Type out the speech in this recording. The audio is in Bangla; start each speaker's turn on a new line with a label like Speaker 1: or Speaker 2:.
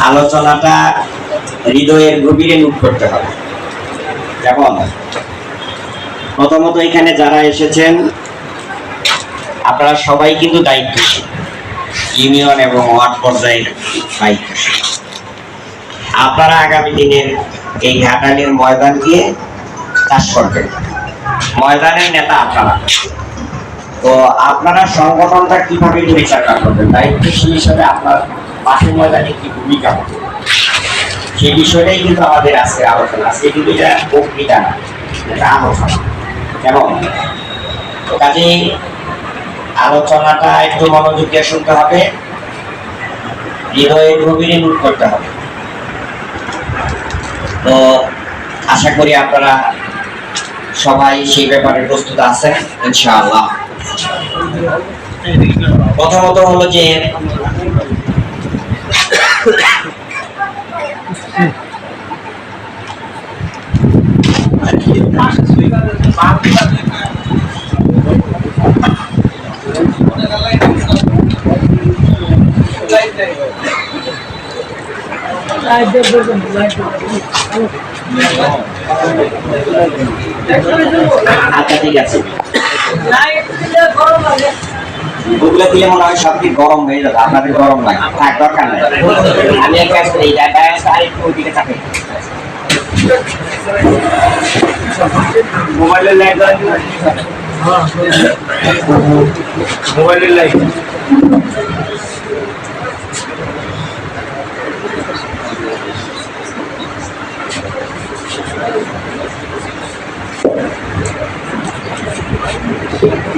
Speaker 1: আলোচনাটা হৃদয়ের গভীরে নোট করতে হবে। যেমন প্রথমত এখানে যারা এসেছেন, আপনারা সবাই কিন্তু দায়িত্বশীল। ইউনিয়ন এবং ওয়ার্ড পর্যায়ের দায়িত্বশীল। আপনারা আগামী দিনের এই ঘাটালের ময়দান দিয়ে চাষ করবেন। ময়দানের নেতা আপনারা। তো আপনারা সংগঠনটা কীভাবে পরিচালনা করবেন? দায়িত্বশীল হিসাবে আপনার ময়দানে কি ভূমিকা হবে? সেই বিষয়টাই কিন্তু আমাদের আজকে আলোচনা। কিন্তু এটা বক্তৃতা না, এটা আলোচনা। কেমন? তো কাজেই আলোচনাটা একটু মনোযোগ দিয়ে শুনতে হবে হৃদয়ের গভীরে নোট করতে হবে। তো আশা করি আপনারা সবাই সেই ব্যাপারে প্রস্তুত আছেন, ইনশাআল্লাহ। প্রথমত হলো যে আচ্ছা ঠিক আছে। ওগুলো দিলে মনে হয় সবটি গরম হয়ে যাবে আপনাদের গরম লাগে থাক, দরকার নেই। আমি এক কাজ করি ওইদিকে চাপে।
Speaker 2: মোবাইলের লাইট মোবাইলের লাইট। Thank you.